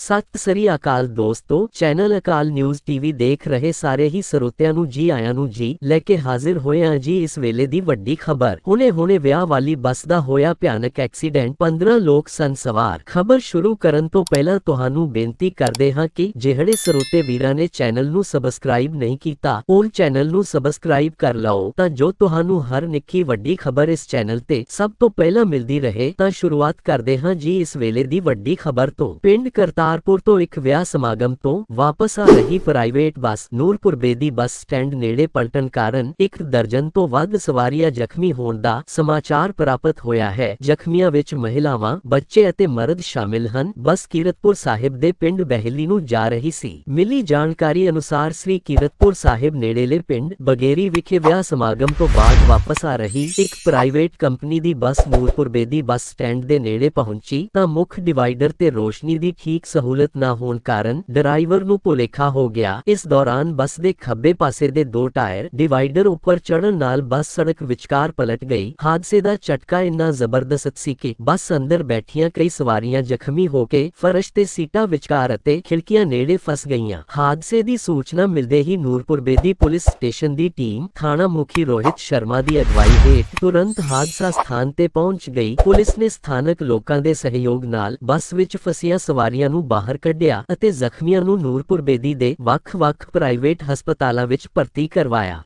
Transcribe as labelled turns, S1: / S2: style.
S1: ਸਤਿ ਸ੍ਰੀ ਅਕਾਲ ਦੋਸਤੋ, ਚੈਨਲ ਅਕਾਲ news TV ਦੇਖ ਰਹੇ ਸਾਰੇ ਹੀ ਸਰੋਤਿਆਂ ਨੂੰ ਜੀ ਆਇਆਂ ਨੂੰ ਜੀ, ਲੈ ਕੇ ਹਾਜ਼ਰ ਹੋਏ ਹਾਂ ਜੀ ਇਸ ਵੇਲੇ ਦੀ ਵੱਡੀ ਖਬਰ। ਹੁਣੇ ਹੁਣੇ ਵਿਆਹ ਵਾਲੀ ਬੱਸ ਦਾ ਹੋਇਆ ਭਿਆਨਕ ਐਕਸੀਡੈਂਟ 15 ਲੋਕ ਸਨ ਸਵਾਰ। ਖਬਰ ਸ਼ੁਰੂ ਕਰਨ ਤੋਂ ਪਹਿਲਾਂ ਤੁਹਾਨੂੰ ਬੇਨਤੀ ਕਰਦੇ ਹਾਂ ਕਿ ਜਿਹੜੇ ਸਰੋਤੇ ਵੀਰਾਂ ਨੇ ਚੈਨਲ ਨੂੰ ਸਬਸਕ੍ਰਾਈਬ ਨਹੀਂ ਕੀਤਾ, ਉਹ ਚੈਨਲ ਨੂੰ ਸਬਸਕ੍ਰਾਈਬ ਕਰ ਲਓ। ਤਾਂ ਜੋ ਤੁਹਾਨੂੰ ਹਰ ਨਿੱਕੀ ਵੱਡੀ ਖਬਰ ਇਸ ਚੈਨਲ ਤੇ ਸਭ ਤੋਂ ਪਹਿਲਾਂ ਮਿਲਦੀ ਰਹੇ, ਤਾਂ ਸ਼ੁਰੂਆਤ ਕਰਦੇ ਹਾਂ ਜੀ ਇਸ ਵੇਲੇ ਦੀ ਵੱਡੀ ਖਬਰ ਤੋਂ। ਪਿੰਡ ਕਰਤਾਰਪੁਰ ਤੋਂ ਇੱਕ ਵਿਆਹ ਸਮਾਗਮ ਤੋਂ ਵਾਪਸ ਆ ਰਹੀ private bus Nurpur Bedi bus stand ਨੇੜੇ ਪਲਟਣ ਕਾਰਨ ਇੱਕ ਦਰਜਨ ਤੋਂ ਵੱਧ ਸਵਾਰੀਆਂ ਜ਼ਖਮੀ ਹੋਣ ਦਾ ਸਮਾਚਾਰ ਪ੍ਰਾਪਤ ਹੋਇਆ ਹੈ। ਜ਼ਖਮੀਆਂ ਵਿੱਚ ਮਹਿਲਾਵਾਂ, ਬੱਚੇ ਅਤੇ ਮਰਦ ਸ਼ਾਮਿਲ ਹਨ। ਬੱਸ ਕੀਰਤਪੁਰ ਸਾਹਿਬ ਦੇ ਪਿੰਡ ਬਹਿਲੀ ਨੂੰ ਜਾ ਰਹੀ ਸੀ। ਮਿਲੀ ਜਾਣਕਾਰੀ ਅਨੁਸਾਰ ਸ੍ਰੀ ਕੀਰਤਪੁਰ ਸਾਹਿਬ ਨੇੜੇਲੇ ਪਿੰਡ ਬਗੇਰੀ ਵਿਖੇ ਵਿਆਹ ਸਮਾਗਮ ਤੋਂ ਬਾਅਦ ਵਾਪਸ ਆ ਰਹੀ ਇੱਕ ਪ੍ਰਾਈਵੇਟ ਕੰਪਨੀ ਦੀ bus Nurpur Bedi bus stand ਦੇ ਨੇੜੇ ਪਹੁੰਚੀ ਤਾਂ ਮੁੱਖ ਡਿਵਾਈਡਰ ਤੇ ਰੋਸ਼ਨੀ ਦੀ ਠੀਕ ਸਹੂਲਤ ਨਾ ਹੋਣ ਕਾਰਨ ਡਰਾਈਵਰ ਨੂੰ ਭੁਲੇਖਾ ਹੋ ਗਿਆ। ਇਸ ਦੌਰਾਨ ਬੱਸ ਦੇ ਖੱਬੇ ਪਾਸੇ ਦੇ ਦੋ ਟਾਇਰ ਡਿਵਾਈਡਰ ਉੱਪਰ ਚੜ੍ਹਨ ਨਾਲ ਬੱਸ ਸੜਕ ਵਿਚਕਾਰ ਪਲਟ ਗਈ। ਹਾਦਸੇ ਦਾ ਝਟਕਾ ਇੰਨਾ ਜ਼ਬਰਦਸਤ ਸੀ ਕਿ ਬੱਸ ਅੰਦਰ ਬੈਠੀਆਂ ਕਈ ਸਵਾਰੀਆਂ ਜ਼ਖਮੀ ਹੋ ਕੇ ਫਰਸ਼ ਤੇ ਸੀਟਾਂ ਵਿਚਕਾਰ ਅਤੇ ਖਿੜਕੀਆਂ ਨੇੜੇ ਫਸ ਗਈਆਂ। ਹਾਦਸੇ ਦੀ ਸੂਚਨਾ ਮਿਲਦੇ ਹੀ ਨੂਰਪੁਰ ਬੇਦੀ ਪੁਲਿਸ ਸਟੇਸ਼ਨ ਦੀ ਟੀਮ ਥਾਣਾ ਮੁਖੀ ਰੋਹਿਤ ਸ਼ਰਮਾ ਦੀ ਅਗਵਾਈ ਹੇਠ ਤੁਰੰਤ ਹਾਦਸਾ ਸਥਾਨ ਤੇ ਪਹੁੰਚ ਗਈ। ਪੁਲਿਸ ਨੇ ਸਥਾਨਕ ਲੋਕਾਂ ਦੇ ਸਹਿਯੋਗ ਨਾਲ ਬੱਸ ਵਿੱਚ ਫਸੀਆਂ ਸਵਾਰੀਆਂ ਨੂੰ ਬਾਹਰ ਕੱਢਿਆ ਅਤੇ ਜ਼ਖਮੀਆਂ ਨੂੰ ਨੂਰਪੁਰ ਬੇਦੀ ਦੇ ਵੱਖ-ਵੱਖ ਪ੍ਰਾਈਵੇਟ ਹਸਪਤਾਲਾਂ ਵਿੱਚ ਭਰਤੀ ਕਰਵਾਇਆ।